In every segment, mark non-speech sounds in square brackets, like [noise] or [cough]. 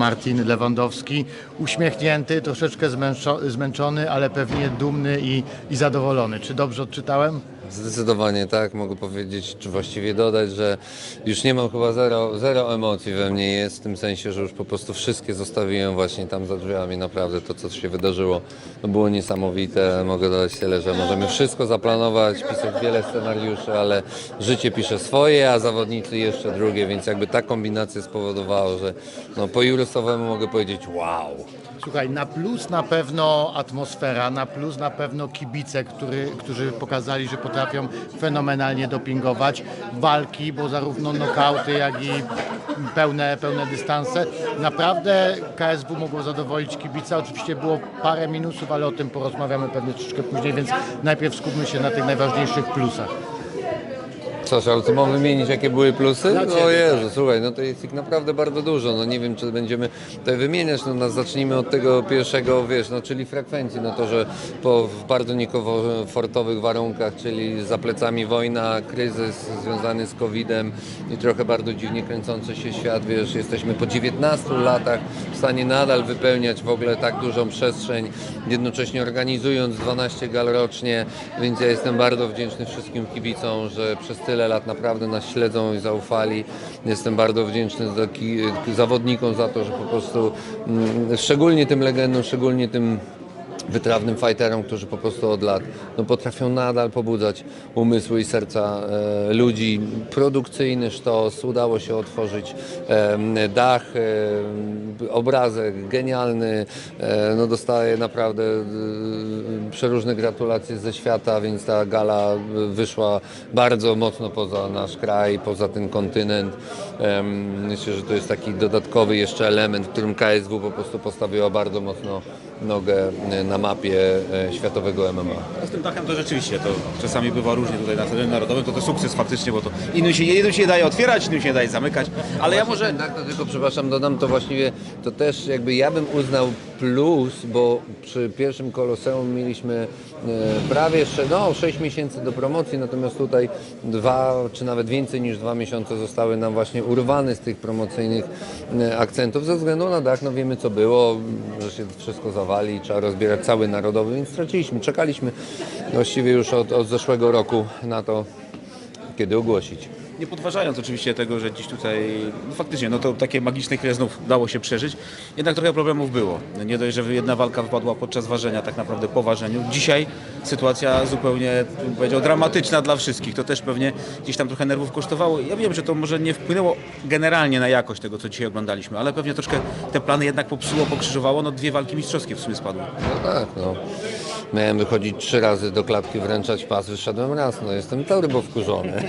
Martin Lewandowski. Uśmiechnięty, troszeczkę zmęczo- zmęczony, ale pewnie dumny i, i zadowolony. Czy dobrze odczytałem? Zdecydowanie tak, mogę powiedzieć, czy właściwie dodać, że już nie mam chyba zero, zero emocji we mnie jest, w tym sensie, że już po prostu wszystkie zostawiłem właśnie tam za drzwiami. Naprawdę to, co się wydarzyło, było niesamowite. Mogę dodać tyle, że możemy wszystko zaplanować, pisać wiele scenariuszy, ale życie pisze swoje, a zawodnicy jeszcze drugie, więc jakby ta kombinacja spowodowała, że no, po jurysowemu mogę powiedzieć wow. Słuchaj, na plus na pewno atmosfera, na plus na pewno kibice, który, którzy pokazali, że potrafią fenomenalnie dopingować. Walki, bo zarówno nokauty, jak i pełne, pełne dystanse. Naprawdę KSW mogło zadowolić kibica. Oczywiście było parę minusów, ale o tym porozmawiamy pewnie troszeczkę później, więc najpierw skupmy się na tych najważniejszych plusach. Co, ale co mam wymienić, jakie były plusy? Dla ciebie, O Jezu, słuchaj, no to jest ich naprawdę bardzo dużo. No nie wiem, czy będziemy tutaj wymieniać. No, no zacznijmy od tego pierwszego, wiesz, no czyli frekwencji. No to, że po bardzo niekomfortowych warunkach, czyli za plecami wojna, kryzys związany z COVID-em i trochę bardzo dziwnie kręcący się świat, wiesz, jesteśmy po 19 latach w stanie nadal wypełniać w ogóle tak dużą przestrzeń, jednocześnie organizując 12 gal rocznie, więc ja jestem bardzo wdzięczny wszystkim kibicom, że przez tyle lat naprawdę nas śledzą i zaufali. Jestem bardzo wdzięczny zawodnikom za to, że po prostu, mm, szczególnie tym legendom, szczególnie tym wytrawnym fighterom, którzy po prostu od lat no, potrafią nadal pobudzać umysły i serca e, ludzi. Produkcyjny sztos, udało się otworzyć e, dach, e, obrazek genialny, e, no dostaję naprawdę e, przeróżne gratulacje ze świata, więc ta gala wyszła bardzo mocno poza nasz kraj, poza ten kontynent. Em, Myślę, że to jest taki dodatkowy jeszcze element, w którym KSW po prostu postawiła bardzo mocno nogę e, na mapie e, światowego MMA. Z tym dachem to rzeczywiście, to czasami bywa różnie tutaj na terenie narodowym, to to sukces faktycznie, bo to innym się, jednym się daje otwierać, innym się daje zamykać, ale ja może... Tak, to tylko przepraszam, dodam to właściwie, to też jakby ja bym uznał plus, bo przy pierwszym koloseum mieliśmy e, prawie no 6 miesięcy do promocji, natomiast tutaj dwa, czy nawet więcej niż dwa miesiące zostały nam właśnie urwane z tych promocyjnych e, akcentów ze względu na dach, no wiemy co było, że się wszystko zawali, trzeba rozbierać cały narodowy, więc straciliśmy, czekaliśmy właściwie już od, od zeszłego roku na to, kiedy ogłosić. Nie podważając oczywiście tego, że dziś tutaj no faktycznie, no to takie magiczne chwile znów dało się przeżyć, jednak trochę problemów było. Nie dość, że jedna walka wypadła podczas ważenia, tak naprawdę po ważeniu. Dzisiaj sytuacja zupełnie, bym powiedział, dramatyczna dla wszystkich. To też pewnie gdzieś tam trochę nerwów kosztowało. Ja wiem, że to może nie wpłynęło generalnie na jakość tego, co dzisiaj oglądaliśmy, ale pewnie troszkę te plany jednak popsuło, pokrzyżowało. No dwie walki mistrzowskie w sumie spadły. No tak, no. Miałem wychodzić trzy razy do klatki, wręczać pas, wyszedłem raz, no jestem turbo wkurzony.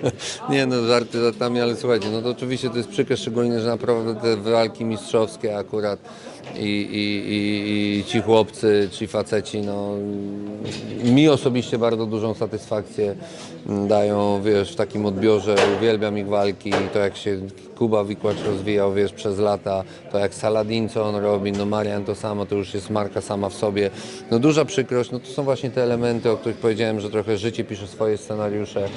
[laughs] nie no, żarty żartami, ale słuchajcie, no to oczywiście to jest przykre, szczególnie, że naprawdę te walki mistrzowskie akurat i, i, i, i ci chłopcy, ci faceci, no mi osobiście bardzo dużą satysfakcję dają, wiesz, w takim odbiorze, uwielbiam ich walki, to jak się Kuba Wikłacz rozwijał, wiesz, przez lata, to jak Saladin, co on robi, no Marian to samo, to już jest marka sama w sobie. No duża przykrość, no to są właśnie te elementy, o których powiedziałem, że trochę życie pisze swoje scenariusze.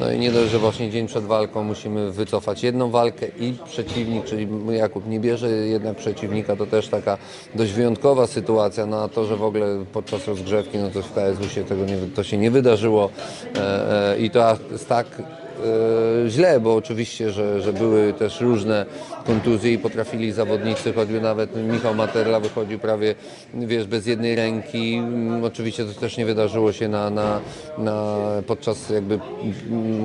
No i nie dość, że właśnie dzień przed walką musimy wycofać jedną walkę i przeciwnik, czyli Jakub nie bierze jednak przeciwnika, to też taka dość wyjątkowa sytuacja, no a to, że w ogóle podczas rozgrzewki, no to w KSW się tego nie, to się nie wydarzyło e, e, i to tak źle, bo oczywiście, że, że były też różne kontuzje i potrafili zawodnicy, choćby nawet Michał Materla wychodził prawie, wiesz, bez jednej ręki. Mm, Oczywiście to też nie wydarzyło się na, na, na podczas jakby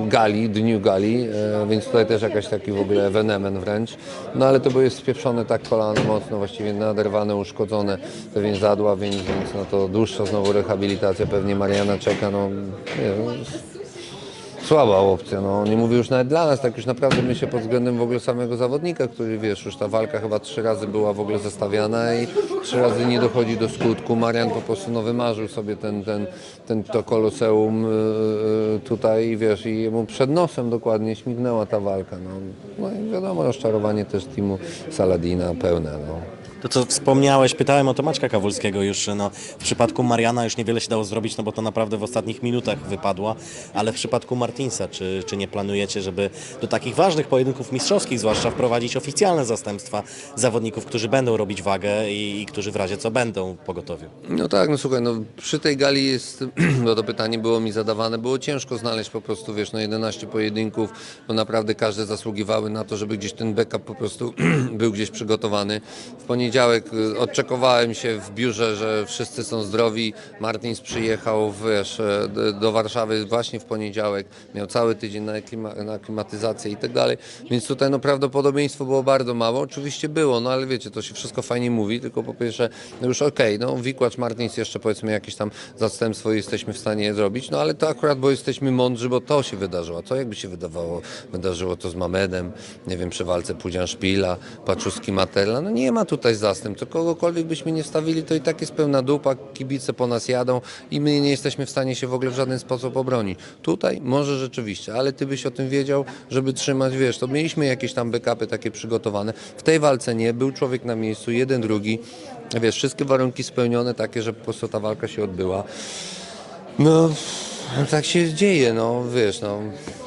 gali, dniu gali, e, więc tutaj też jakaś taki w ogóle ewenement wręcz. No ale to były spieprzone tak kolano mocno, właściwie naderwane, uszkodzone te więzadła, więc, więc no to dłuższa znowu rehabilitacja pewnie Mariana czeka, no nie, no, słaba opcja. No. Nie mówię już nawet dla nas, tak już naprawdę myślę pod względem w ogóle samego zawodnika, który wiesz, już ta walka chyba trzy razy była w ogóle zestawiana i trzy razy nie dochodzi do skutku. Marian po prostu no, wymarzył sobie ten, ten, ten, to koloseum yy, tutaj i wiesz, i mu przed nosem dokładnie śmignęła ta walka. No, no i wiadomo, rozczarowanie też teamu Saladina pełne. No. To co wspomniałeś, pytałem o to Maćka Kawulskiego już, no w przypadku Mariana już niewiele się dało zrobić, no bo to naprawdę w ostatnich minutach wypadło, ale w przypadku Martinsa, czy, czy nie planujecie, żeby do takich ważnych pojedynków mistrzowskich zwłaszcza wprowadzić oficjalne zastępstwa zawodników, którzy będą robić wagę i, i którzy w razie co będą pogotowiu? No tak, no słuchaj, no przy tej gali jest, [clears throat] bo to pytanie było mi zadawane, było ciężko znaleźć po prostu, wiesz, no 11 pojedynków, bo naprawdę każde zasługiwały na to, żeby gdzieś ten backup po prostu [clears throat] był gdzieś przygotowany. W poniedziałek y, odczekowałem się w biurze, że wszyscy są zdrowi, Martins przyjechał, wiesz, e, do Warszawy właśnie w poniedziałek, miał cały tydzień na, aklima- na aklimatyzację i tak dalej, więc tutaj no prawdopodobieństwo było bardzo mało, oczywiście było, no ale wiecie, to się wszystko fajnie mówi, tylko po pierwsze, no już okej, no Wikłacz, Martins jeszcze powiedzmy jakieś tam zastępstwo jesteśmy w stanie zrobić, no ale to akurat, bo jesteśmy mądrzy, bo to się wydarzyło, co jakby się wydawało, wydarzyło to z Mamedem, nie wiem, przy walce Pudzian Szpila, Paczuski Materla, no nie ma tutaj zastępstw, to kogokolwiek byśmy nie wstawili, to i tak jest pełna dupa, kibice po nas jadą i my nie jesteśmy w stanie się w ogóle w żaden sposób obronić. Tutaj może rzeczywiście, ale ty byś o tym wiedział, żeby trzymać, wiesz, to mieliśmy jakieś tam backupy takie przygotowane. W tej walce nie, był człowiek na miejscu, jeden, drugi, wiesz, wszystkie warunki spełnione takie, że po prostu ta walka się odbyła. No, tak się dzieje, no wiesz, no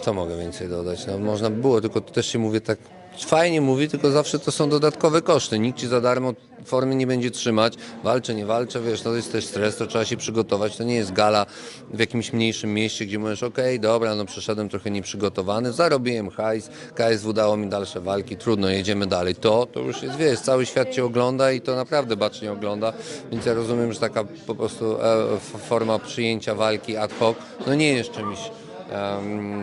co mogę więcej dodać, no można by było, tylko też się mówię tak fajnie mówi, tylko zawsze to są dodatkowe koszty, nikt ci za darmo formy nie będzie trzymać, walczę, nie walczę, wiesz, to jest też stres, to trzeba się przygotować, to nie jest gala w jakimś mniejszym mieście, gdzie możesz, okej, dobra, no przyszedłem trochę nieprzygotowany, zarobiłem hajs, KSW dało mi dalsze walki, trudno, jedziemy dalej, to, to już jest, wiesz, cały świat cię ogląda i to naprawdę bacznie ogląda, więc ja rozumiem, że taka po prostu e, forma przyjęcia walki ad hoc, no nie jest czymś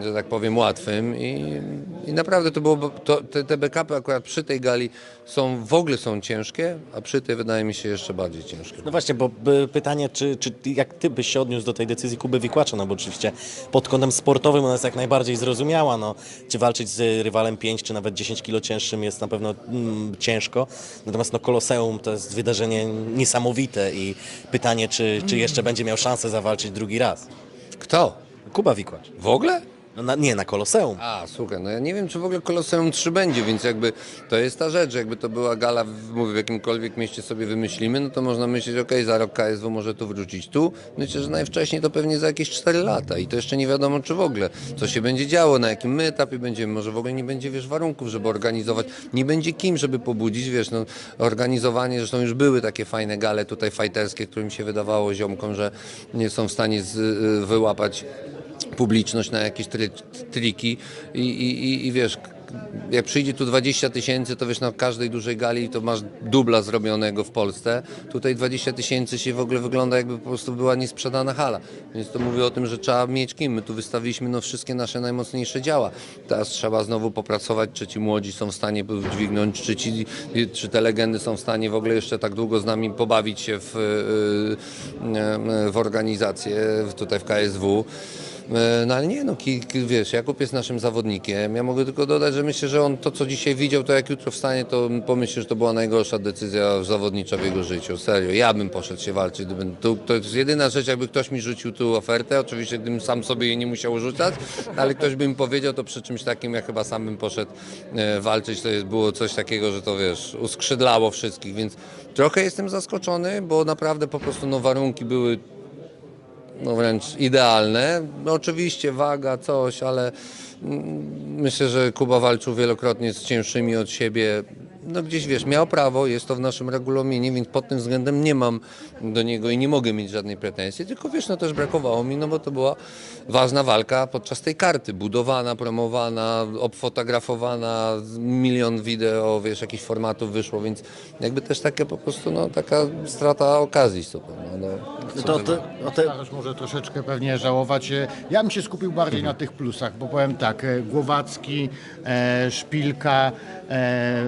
że tak powiem, łatwym i, i naprawdę to było, to, te, te backupy akurat przy tej gali są, w ogóle są ciężkie, a przy tej wydaje mi się jeszcze bardziej ciężkie. No właśnie, bo by, pytanie, czy, czy jak ty byś się odniósł do tej decyzji Kuby Wikłacza, no bo oczywiście pod kątem sportowym ona jest jak najbardziej zrozumiała, no, czy walczyć z rywalem 5 czy nawet 10 kilo cięższym jest na pewno mm, ciężko, natomiast no Koloseum to jest wydarzenie niesamowite i pytanie, czy, czy jeszcze będzie miał szansę zawalczyć drugi raz. Kto? Kuba Wikłacz. W ogóle? No, na, nie, na Koloseum. A, słuchaj, no ja nie wiem, czy w ogóle Koloseum 3 będzie, więc jakby to jest ta rzecz, jakby to była gala, w, mówię, w jakimkolwiek mieście sobie wymyślimy, no to można myśleć, okej, za rok KSW może tu wrócić tu. Myślę, że najwcześniej to pewnie za jakieś 4 lata i to jeszcze nie wiadomo, czy w ogóle, co się będzie działo, na jakim my etapie będziemy, może w ogóle nie będzie, wiesz, warunków, żeby organizować, nie będzie kim, żeby pobudzić, wiesz, no organizowanie, zresztą już były takie fajne gale tutaj fajterskie, którym się wydawało ziomkom, że nie są w stanie z, y, wyłapać publiczność na jakieś try, triki i, i, i, i wiesz, jak przyjdzie tu 20 tysięcy, to wiesz, na każdej dużej gali to masz dubla zrobionego w Polsce. Tutaj 20 tysięcy się w ogóle wygląda jakby po prostu była niesprzedana hala. Więc to mówię o tym, że trzeba mieć kim. My tu wystawiliśmy no, wszystkie nasze najmocniejsze działa. Teraz trzeba znowu popracować, czy ci młodzi są w stanie dźwignąć, czy, ci, czy te legendy są w stanie w ogóle jeszcze tak długo z nami pobawić się w, y, y, w organizację tutaj w KSW. E, No ale nie, no ki, ki, wiesz, Jakub jest naszym zawodnikiem. Ja mogę tylko dodać, że myślę, że on to, co dzisiaj widział, to jak jutro wstanie, to pomyśli, że to była najgorsza decyzja zawodnicza w jego życiu. Serio, ja bym poszedł się walczyć. Gdybym, tu, to jest jedyna rzecz, jakby ktoś mi rzucił tu ofertę, oczywiście gdybym sam sobie jej nie musiał rzucać, ale ktoś by mi powiedział, to przy czymś takim ja chyba sam bym poszedł e, walczyć. To jest, było coś takiego, że to wiesz, uskrzydlało wszystkich, więc trochę jestem zaskoczony, bo naprawdę po prostu no, warunki były no wręcz idealne. No oczywiście waga, coś, ale mm, myślę, że Kuba walczył wielokrotnie z cięższymi od siebie. No gdzieś wiesz, miał prawo, jest to w naszym regulaminie, więc pod tym względem nie mam do niego i nie mogę mieć żadnej pretensji, tylko wiesz, no też brakowało mi, no bo to była ważna walka podczas tej karty, budowana, promowana, obfotografowana, milion wideo, wiesz, jakichś formatów wyszło, więc jakby też takie po prostu, no taka strata okazji super, no, no. To, to, o te, Starasz może troszeczkę pewnie żałować. E, Ja bym się skupił bardziej na tych plusach, bo powiem tak, e, Głowacki, e, Szpilka, e,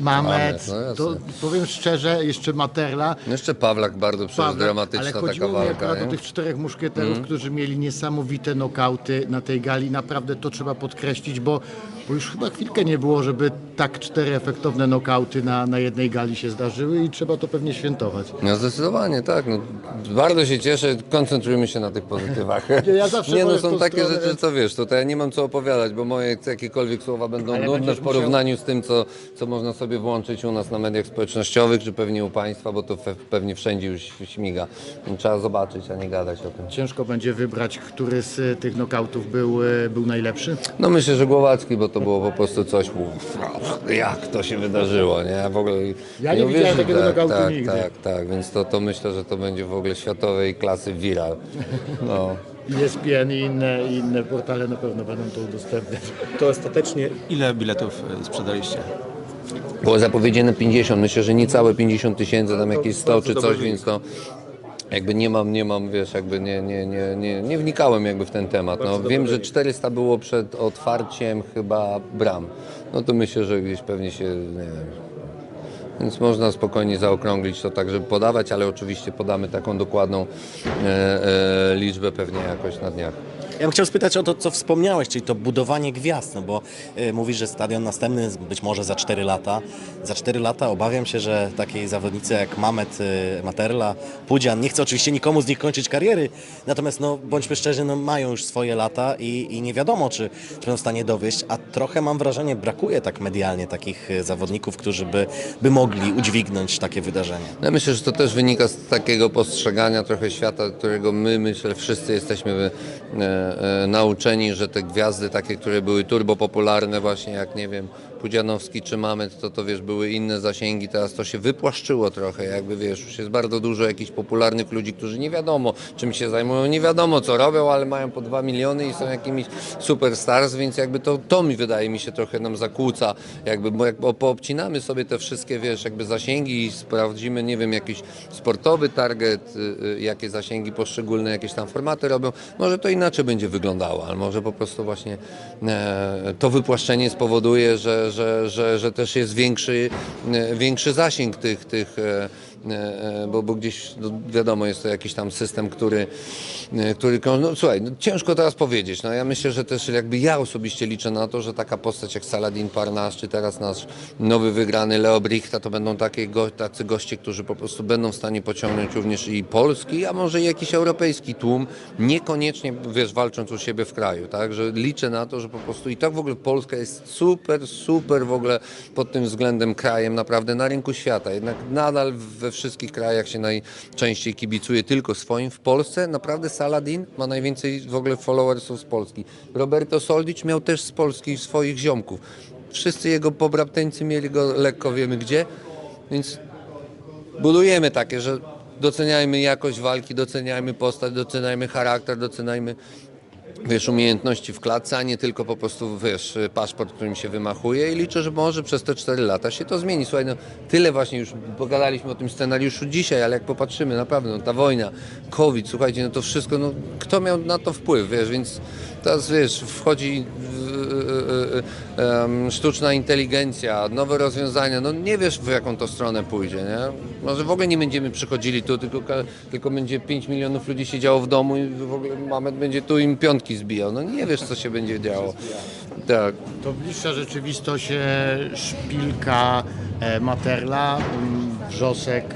Mamet, no to powiem szczerze, jeszcze Materla. No jeszcze Pawlak bardzo przecież Paweł, dramatyczna ale taka chodziło mi walka. nie? o tych czterech muszkieterów, Mhm. którzy mieli niesamowite nokauty na tej gali. Naprawdę to trzeba podkreślić, bo, bo już chyba chwilkę nie było, żeby tak cztery efektowne nokauty na, na jednej gali się zdarzyły i trzeba to pewnie świętować. No zdecydowanie, tak. No, bardzo się cieszę, koncentrujmy się na tych pozytywach. Nie, [laughs] ja zawsze nie no, są takie stronę, rzeczy, co wiesz, tutaj ja nie mam co opowiadać, bo moje jakiekolwiek słowa będą Ale nudne w porównaniu z tym, co, co można sobie sobie włączyć u nas na mediach społecznościowych, czy pewnie u Państwa, bo to pe- pewnie wszędzie już śmiga. Trzeba zobaczyć, a nie gadać o tym. Ciężko będzie wybrać, który z e, tych nokautów był, e, był najlepszy. No myślę, że Głowacki, bo to było po prostu coś, mów, jak to się wydarzyło, nie? W ogóle, Ja nie uwierzy- widziałem takiego tak, knockoutu tak, nigdy. Tak, tak, więc to, to myślę, że to będzie w ogóle światowej klasy viral. No. ESPN i inne, i inne portale na pewno będą to udostępniać. To ostatecznie ile biletów y, sprzedaliście? Było zapowiedziane 50, myślę, że niecałe 50 tysięcy, tam jakieś 100 czy coś, więc to jakby nie mam, nie mam, wiesz, jakby nie, nie, nie, nie, nie wnikałem jakby w ten temat. No, wiem, że 400 było przed otwarciem chyba bram. No to myślę, że gdzieś pewnie się, nie wiem, więc można spokojnie zaokrąglić to tak, żeby podawać, ale oczywiście podamy taką dokładną e, e, liczbę pewnie jakoś na dniach. Ja bym chciał spytać o to, co wspomniałeś, czyli to budowanie gwiazd, no bo y, mówisz, że stadion następny być może za 4 lata. Za 4 lata obawiam się, że takiej zawodnicy jak Mamet, y, Materla, Pudzian, nie chcę oczywiście nikomu z nich kończyć kariery, natomiast no, bądźmy szczerzy, no, mają już swoje lata i, i nie wiadomo, czy, czy będą w stanie dowieść, a trochę mam wrażenie, brakuje tak medialnie takich y, zawodników, którzy by, by mogli udźwignąć takie wydarzenie. Ja myślę, że to też wynika z takiego postrzegania trochę świata, którego my, myślę, wszyscy jesteśmy e, nauczeni, że te gwiazdy takie, które były turbo popularne właśnie, jak nie wiem, Pudzianowski czy Mamet, to to wiesz, były inne zasięgi, teraz to się wypłaszczyło trochę, jakby wiesz, już jest bardzo dużo jakichś popularnych ludzi, którzy nie wiadomo czym się zajmują, nie wiadomo co robią, ale mają po dwa miliony i są jakimiś superstars, więc jakby to, to mi wydaje mi się trochę nam zakłóca, jakby, bo poobcinamy sobie te wszystkie, wiesz, jakby zasięgi i sprawdzimy, nie wiem, jakiś sportowy target, y, y, jakie zasięgi poszczególne, jakieś tam formaty robią, może to inaczej będzie wyglądało, ale może po prostu właśnie e, to wypłaszczenie spowoduje, że, że, że, że też jest większy, e, większy zasięg tych, tych e, bo, bo gdzieś no, wiadomo jest to jakiś tam system, który, który krąży. no słuchaj, no, ciężko teraz powiedzieć, no ja myślę, że też jakby ja osobiście liczę na to, że taka postać jak Saladin Parnasz, czy teraz nasz nowy wygrany Leo Brichta, to będą takie go, tacy goście, którzy po prostu będą w stanie pociągnąć również i polski, a może i jakiś europejski tłum, niekoniecznie, wiesz, walcząc u siebie w kraju, tak, że liczę na to, że po prostu i tak w ogóle Polska jest super, super w ogóle pod tym względem krajem naprawdę na rynku świata, jednak nadal we wszystkich krajach się najczęściej kibicuje tylko swoim. W Polsce naprawdę Saladin ma najwięcej w ogóle followersów z Polski. Roberto Soldic miał też z Polski swoich ziomków. Wszyscy jego pobrabteńcy mieli go lekko wiemy gdzie, więc budujemy takie, że doceniajmy jakość walki, doceniajmy postać, doceniajmy charakter, doceniajmy wiesz, umiejętności w klatce, a nie tylko po prostu, wiesz, paszport, którym się wymachuje i liczę, że może przez te 4 lata się to zmieni. Słuchaj, no tyle właśnie już pogadaliśmy o tym scenariuszu dzisiaj, ale jak popatrzymy, naprawdę, no ta wojna, COVID, słuchajcie, no to wszystko, no kto miał na to wpływ, wiesz, więc teraz, wiesz, wchodzi sztuczna inteligencja, nowe rozwiązania, no nie wiesz w jaką to stronę pójdzie, nie? Może w ogóle nie będziemy przychodzili tu, tylko, tylko będzie 5 milionów ludzi siedziało w domu i w ogóle Mamet będzie tu im piątki zbijał, no nie wiesz co się będzie działo. Tak. To bliższa rzeczywistość e, szpilka e, Materla, wrzosek.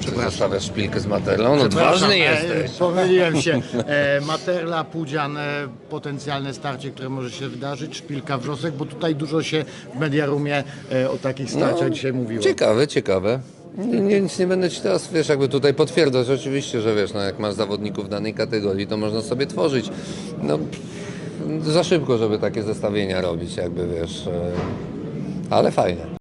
Przepraszam. Szpilkę z materlą, no Przepraszam, ważny e, jesteś. Pomyliłem się. [laughs] E, Materla, Pudzian, e, potencjalne starcie, które może się wydarzyć, szpilka, wrzosek, bo tutaj dużo się w Mediarumie e, o takich starciach dzisiaj mówiło. Ciekawe, ciekawe. Nie, nie, nic nie będę ci teraz, wiesz, jakby tutaj potwierdzać. Oczywiście, że wiesz, no jak masz zawodników danej kategorii, to można sobie tworzyć. No, pff, za szybko, żeby takie zestawienia robić, jakby wiesz. e, Ale fajne.